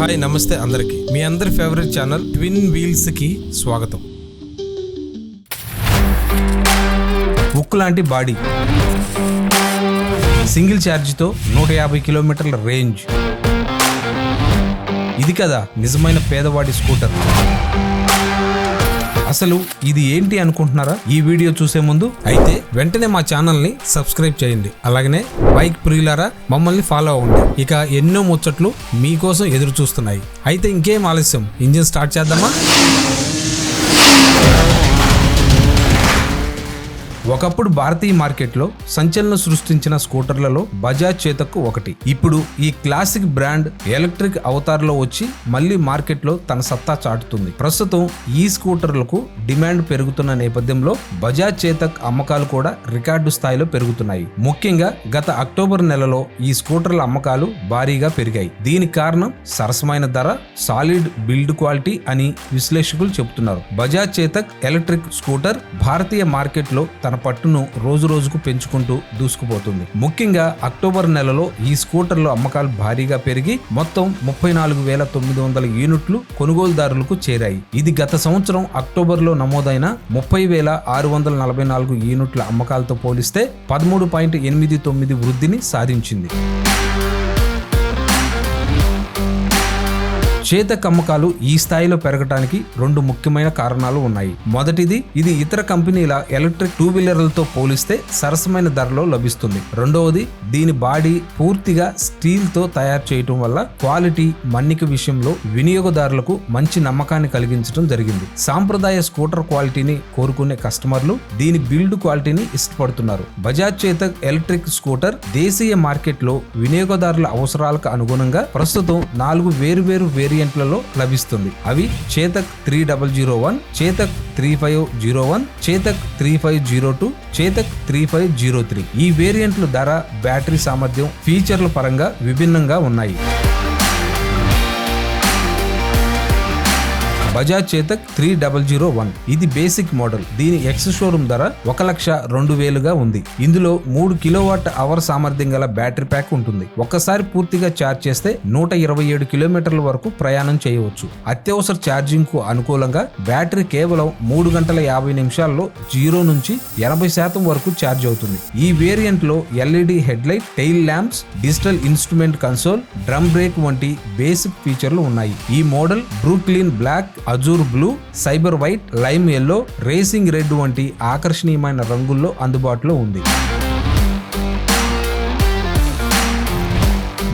Hi నమస్తే అందరికి. మీ అందరి ఫేవరెట్ ఛానల్ ట్విన్ వీల్స్కి స్వాగతం. ఉక్కు లాంటి బాడీ. సింగిల్ ఛార్జ్తో నూట యాభై కిలోమీటర్ల రేంజ్. ఇది కదా నిజమైన పేదవాడి స్కూటర్. అసలు ఇది ఏంటి అనుకుంటున్నారా? ఈ వీడియో చూసే ముందు అయితే వెంటనే మా ఛానల్ని సబ్స్క్రైబ్ చేయండి. అలాగనే బైక్ ప్రియులారా మమ్మల్ని ఫాలో అవ్వండి. ఇక ఎన్నో ముచ్చట్లు మీకోసం ఎదురు చూస్తున్నాయి అయితే ఇంకేం ఆలస్యం? ఇంజిన్ స్టార్ట్ చేద్దామా? ఒకప్పుడు భారతీయ మార్కెట్లో సంచలనం సృష్టించిన స్కూటర్లలో బజాజ్ చేతకు ఒకటి. ఇప్పుడు ఈ క్లాసిక్ బ్రాండ్ ఎలక్ట్రిక్ అవతార్లో వచ్చి మళ్ళీ మార్కెట్లో తన సత్తా చాటుతుంది. ప్రస్తుతం ఈ స్కూటర్లకు డిమాండ్ పెరుగుతున్న నేపథ్యంలో బజాజ్ చేతక్ అమ్మకాలు కూడా రికార్డు స్థాయిలో పెరుగుతున్నాయి. ముఖ్యంగా గత అక్టోబర్ నెలలో ఈ స్కూటర్ల అమ్మకాలు భారీగా పెరిగాయి. దీనికి కారణం సరసమైన ధర సాలిడ్ బిల్డ్ క్వాలిటీ అని విశ్లేషకులు చెబుతున్నారు. బజాజ్ చేతక్ ఎలక్ట్రిక్ స్కూటర్ భారతీయ మార్కెట్లో తన పట్టును రోజు రోజుకు పెంచుకుంటూ దూసుకుపోతుంది. ముఖ్యంగా అక్టోబర్ నెలలో ఈ స్కూటర్ల అమ్మకాలు భారీగా పెరిగి మొత్తం ముప్పై నాలుగు వేల తొమ్మిది వందల యూనిట్లు కొనుగోలుదారులకు చేరాయి. ఇది గత సంవత్సరం అక్టోబర్లో నమోదైన ముప్పై వేల ఆరు వందల నలభై నాలుగు యూనిట్ల అమ్మకాలతో పోలిస్తే పదమూడు పాయింట్ ఎనిమిది తొమ్మిది వృద్ధిని సాధించింది. చేత అమ్మకాలు ఈ స్థాయిలో పెరగడానికి రెండు ముఖ్యమైన కారణాలు ఉన్నాయి. మొదటిది ఇది ఇతర కంపెనీల ఎలక్ట్రిక్ టూ వీలర్లతో పోలిస్తే సరసమైన ధరలో లభిస్తుంది. రెండవది దీని బాడీ పూర్తిగా స్టీల్తో తయారు చేయటం వల్ల క్వాలిటీ మన్నిక విషయంలో వినియోగదారులకు మంచి నమ్మకాన్ని కలిగించడం జరిగింది. సాంప్రదాయ స్కూటర్ క్వాలిటీని కోరుకునే కస్టమర్లు దీని బిల్డ్ క్వాలిటీని ఇష్టపడుతున్నారు. బజాజ్ చేత ఎలక్ట్రిక్ స్కూటర్ దేశీయ మార్కెట్లో వినియోగదారుల అవసరాలకు అనుగుణంగా ప్రస్తుతం నాలుగు వేరు వేరు వేరువేరు వేరియంట్లలో లభిస్తుంది. అవి Chetak three double zero one Chetak three five zero one Chetak three five zero two Chetak three five zero three. ఈ వేరియంట్లు ధర బ్యాటరీ సామర్థ్యం ఫీచర్ల పరంగా విభిన్నంగా ఉన్నాయి. Bajaj Chetak three double zero one. ఇది బేసిక్ మోడల్. దీని ఎక్స్ షోరూమ్ ధర ఒక లక్ష రెండు వేలుగా ఉంది. ఇందులో మూడు కిలోవాట్ అవర్ సామర్థ్యం గల బ్యాటరీ ప్యాక్ ఉంటుంది. ఒక్కసారి పూర్తిగా ఛార్జ్ చేస్తే నూట ఇరవై ఏడు కిలోమీటర్ల వరకు ప్రయాణం చేయవచ్చు. అత్యవసర ఛార్జింగ్కు అనుకూలంగా బ్యాటరీ కేవలం మూడు గంటల యాభై నిమిషాల్లో జీరో నుంచి ఎనభై శాతం వరకు ఛార్జ్ అవుతుంది. ఈ వేరియంట్లో LED head light lamps digital instrument console drum brake వంటి బేసిక్ ఫీచర్లు ఉన్నాయి. ఈ model Brooklyn black azure blue cyber white lime yellow racing red వంటి ఆకర్షణీయమైన రంగుల్లో అందుబాటులో ఉంది.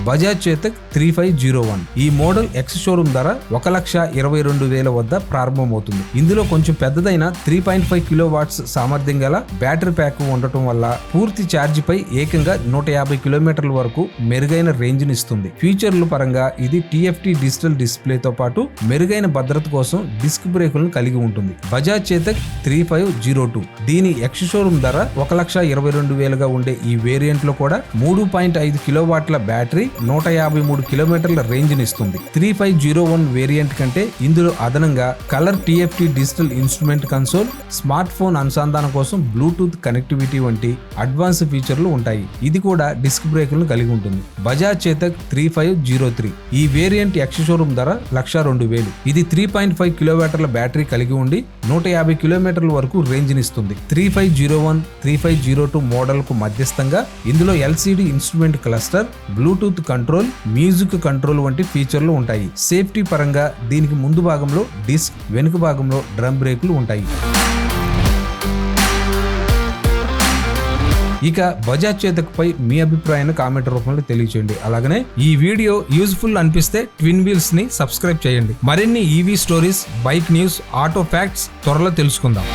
Bajaj Chetak three five zero one. ఈ మోడల్ ఎక్స్ షోరూమ్ ధర ఒక లక్ష ఇరవై రెండు వేల వద్ద ప్రారంభమవుతుంది. ఇందులో కొంచెం పెద్దదైన three point five kilo watts సామర్థ్యం గల బ్యాటరీ ప్యాక్ ఉండటం వల్ల పూర్తి ఛార్జ్ పై ఏకంగా నూట యాభై కిలోమీటర్ల వరకు మెరుగైన రేంజ్ ఇస్తుంది. ఫీచర్ల పరంగా ఇది టీఎఫ్టీ డిజిటల్ డిస్ప్లేతో పాటు మెరుగైన భద్రత కోసం డిస్క్ బ్రేకులను కలిగి ఉంటుంది. Bajaj Chetak three five zero two. దీని ఎక్స్ షోరూమ్ ధర ఒక లక్ష ఇరవై రెండు వేలుగా ఉండే ఈ వేరియంట్లో కూడా మూడు పాయింట్ ఐదు కిలో వాట్ల బ్యాటరీ నూట యాభై మూడు కిలోమీటర్ల రేంజ్ ఇస్తుంది three five zero one variant కంటే ఇందులో అదనంగా colour TFT digital instrument console smart phone అనుసంధానం కోసం బ్లూటూత్ కనెక్టివిటీ వంటి అడ్వాన్స్ ఫీచర్లు ఉంటాయి. ఇది కూడా డిస్క్ బ్రేకులను కలిగి ఉంటుంది. Bajaj Chetak three five zero three. ఈ వేరియంట్ ఎక్స్ షోరూమ్ ధర లక్ష రెండు వేలు. ఇది త్రీ పాయింట్ ఫైవ్ కిలోమీటర్ల బ్యాటరీ కలిగి ఉండి నూట యాభై కిలోమీటర్ల వరకు రేంజ్ ఇస్తుంది three five zero one three five zero two మోడల్కు మధ్యస్థంగా ఇందులో LCD instrument cluster bluetooth control music control వంటి ఫీచర్లు ఉంటాయి. సేఫ్టీ పరంగా దీనికి ముందు భాగంలో డిస్క్ వెనుక భాగంలో డ్రమ్ బ్రేకులు ఉంటాయి. ఇక బజాజ్ చేతకపై మీ అభిప్రాయాన్ని కామెంట్ రూపంలో తెలియచేయండి. అలాగనే ఈ వీడియో యూజ్ఫుల్ అనిపిస్తే ట్విన్ వీల్స్ని సబ్స్క్రైబ్ చేయండి. మరిన్ని EV stories bike news auto facts త్వరలో తెలుసుకుందాం.